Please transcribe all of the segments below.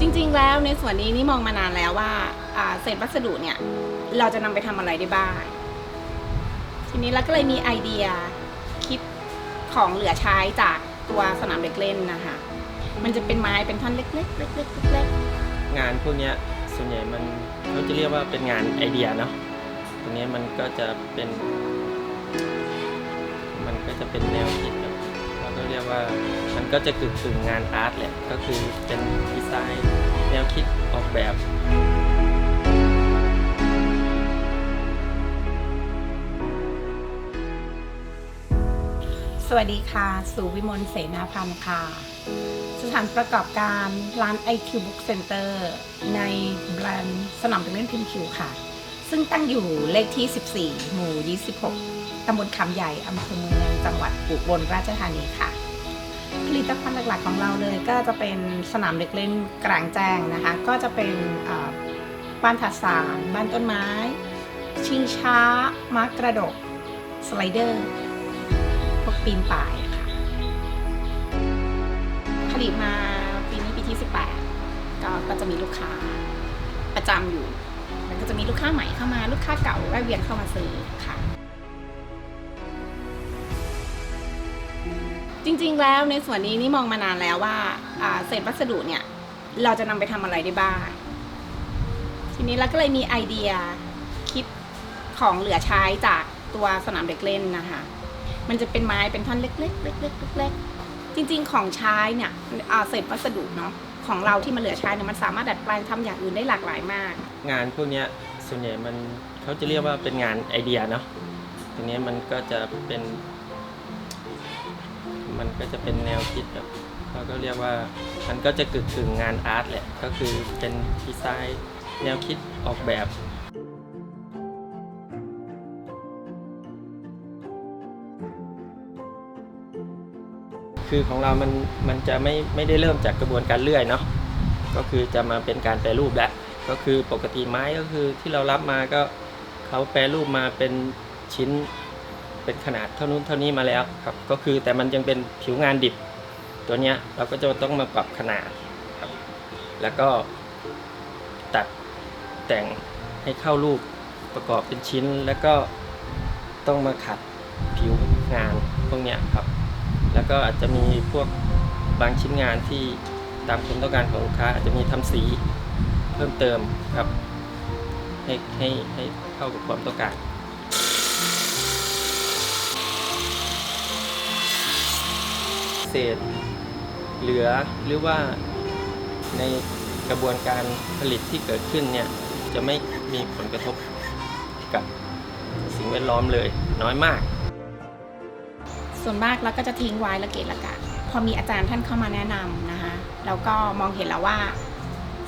จริงๆ แล้วในส่วนนี้นี่มองมานานแล้วว่าอ่าเศษวัสดุเนี่ย เราจะนำไปทำอะไรได้บ้าง ทีนี้เราก็เลยมีไอเดียคิดของเหลือใช้จากตัวสนามเด็กเล่นนะคะมันจะเป็นไม้เป็นท่อนเล็กๆเล็กๆเล็กงานพวกเนี้ยส่วนใหญ่มันเขาจะเรียกว่าเป็นงานไอเดียเนาะตรงนี้มันก็จะเป็น มันก็จะเป็นแนวคิด ก็เรียกว่ามันก็จะกึ่งกึ่งงานอาร์ตแหละก็คือเป็นดีไซน์แนวคิดออกแบบสวัสดีค่ะสุวิมลเสนาพันธ์ค่ะ สถานประกอบการร้าน IQ Book Center ในแบรนด์สนามเด็กเล่นพิมพ์คิวค่ะ ซึ่งตั้งอยู่เลขที่ 14 หมู่ 26 ตำบลคำใหญ่อำเภอเมืองจังหวัดอุบลราชธานีค่ะ ผลิตภัณฑ์หลักๆของเราเลยก็จะเป็นสนามเด็กเล่นกลางแจ้งนะคะ ก็จะเป็นบ้านถัดสารบ้านต้นไม้ ชิงช้าม้ากระดก สไลเดอร์พวกปีนป่ายค่ะ ผลิตมาปีนี้ปีที่ 18 ก็ก็จะมีลูกค้าประจำอยู่แล้วก็จะมีลูกค้าใหม่เข้ามาลูกค้าเก่าแวะเวียนเข้ามาซื้อค่ะ จริงๆ แล้วในส่วนนี้นี่มองมานานแล้วว่าอ่าเศษวัสดุเนี่ย เราจะนำไปทำอะไรได้บ้าง ทีนี้เราก็เลยมีไอเดียคิดของเหลือใช้จากตัวสนามเด็กเล่นนะคะ มันจะเป็นไม้เป็นท่อนเล็กๆเล็กๆเล็กๆจริง ๆ ของใช้เนี่ยอ่าเศษวัสดุเนาะของเราที่มันเหลือใช้เนี่ยมันสามารถดัดแปลงทำอย่างอื่นได้หลากหลายมาก งานพวกเนี้ยส่วนใหญ่มันเขาจะเรียกว่าเป็นงานไอเดียเนาะตรงนี้มันก็จะเป็น มันก็จะเป็นแนวคิดแบบเขาก็เรียกว่ามันก็จะกึ่งกึ่งงานอาร์ตแหละ ก็คือเป็นดีไซน์แนวคิดออกแบบคือของเรามันมันจะไม่ไม่ได้เริ่มจากกระบวนการเลื่อยเนาะ ก็คือจะมาเป็นการแปรรูปแล้ว ก็คือปกติไม้ก็คือที่เรารับมาก็เขาแปรรูปมาเป็นชิ้น เป็นขนาดเท่านู้นเท่านี้มาแล้วครับ ก็คือแต่มันยังเป็นผิวงานดิบ ตัวเนี้ยเราก็จะต้องมาปรับขนาดครับ แล้วก็ตัดแต่งให้เข้ารูปประกอบเป็นชิ้น แล้วก็ต้องมาขัดผิวงานพวกเนี้ยครับ แล้วก็อาจจะมีพวกบางชิ้นงานที่ตามความต้องการของลูกค้าอาจจะมีทำสีเพิ่มเติมครับ ให้ให้ให้เข้ากับความต้องการ เศษเหลือหรือว่าในกระบวนการผลิตที่เกิดขึ้นเนี่ยจะไม่มีผลกระทบกับสิ่งแวดล้อมเลยน้อยมาก ส่วนมากเราก็จะทิ้งไว้ละเกะละกะ พอมีอาจารย์ท่านเข้ามาแนะนำนะคะเราก็มองเห็นแล้วว่า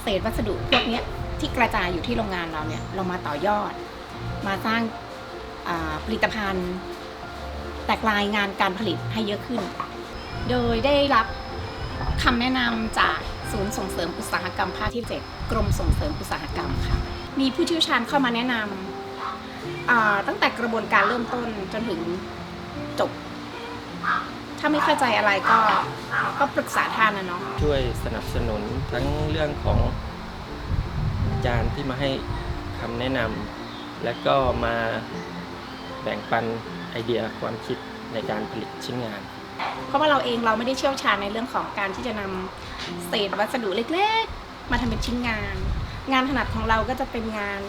เศษวัสดุพวกนี้ที่กระจายอยู่ที่โรงงานเราเนี่ยเรามาต่อยอด มาสร้างผลิตภัณฑ์แตกลายงานการผลิตให้เยอะขึ้น โดยได้รับคำแนะนำจากศูนย์ส่งเสริมอุตสาหกรรมภาคที่ 7 กรมส่งเสริมอุตสาหกรรมค่ะ มีผู้เชี่ยวชาญเข้ามาแนะนำอ่าตั้งแต่กระบวนการเริ่มต้นจนถึงจบ ถ้าไม่เข้าใจอะไรก็ก็ปรึกษาท่านนะเนาะช่วยสนับสนุนทั้งเรื่องของอาจารย์ที่มาให้คำแนะนำและก็มาแบ่งปันไอเดียความคิดในการผลิตชิ้นงาน เพราะว่าเราเองเราไม่ได้เชี่ยวชาญในเรื่องของการที่จะนำเศษวัสดุเล็กๆ มาทำเป็นชิ้นงาน งานถนัดของเราก็จะเป็นงาน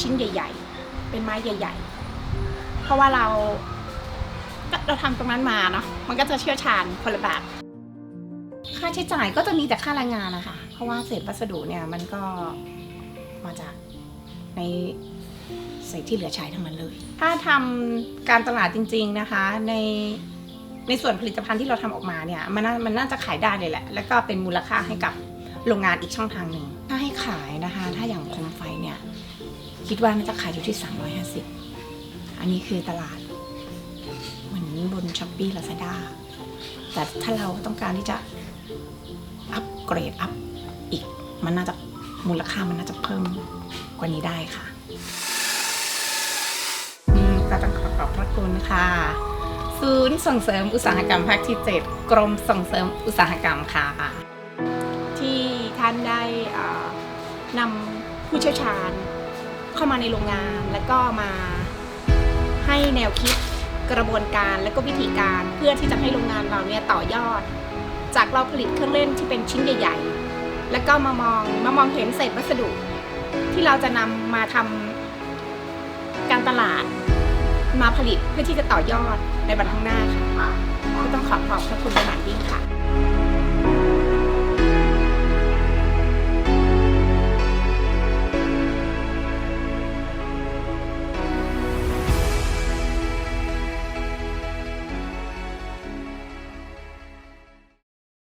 ชิ้นใหญ่ ๆ เป็นไม้ใหญ่ ๆ เพราะว่าเราก็เราทำตรงนั้นมาเนาะมันก็จะเชี่ยวชาญคนละแบบค่าใช้จ่ายก็จะมีแต่ค่าแรงงานนะคะเพราะว่าเศษวัสดุเนี่ยมันก็มาจากในเศษที่เหลือใช้ทั้งนั้นเลย ถ้าทำการตลาดจริง ๆนะคะ ใน ในส่วนผลิตภัณฑ์ที่เราทำออกมาเนี่ยมันน่ามันน่าจะขายได้เลยแหละ แล้วก็เป็นมูลค่าให้กับโรงงานอีกช่องทางหนึ่งถ้าให้ขายนะคะ ถ้าอย่างโคมไฟเนี่ย คิดว่าน่าจะขายอยู่ที่ 350 อันนี้คือตลาด เหมือนบนช้อปปี้ลาซาด้าแต่ถ้าเราต้องการที่จะอัปเกรดอัพอีก มันน่าจะมูลค่ามันน่าจะเพิ่มกว่านี้ได้ค่ะอืมก็ต้องขอขอบพระคุณค่ะ ศูนย์ส่งเสริมอุตสาหกรรมภาคที่ 7 กรมส่งเสริมอุตสาหกรรมค่ะ ที่ท่านได้นำผู้เชี่ยวชาญเข้ามาในโรงงาน แล้วก็มาให้แนวคิดกระบวนการและก็วิธีการเพื่อที่จะให้โรงงานเราเนี่ยต่อยอด จากเราผลิตเครื่องเล่นที่เป็นชิ้นใหญ่ ๆ แล้วก็มามองมามองเห็นเศษวัสดุ ที่เราจะนำมาทำการตลาด มาผลิตเพื่อที่จะต่อยอดในวันข้างหน้าค่ะก็ต้องขอขอบพระคุณเป็นอย่างยิ่งค่ะ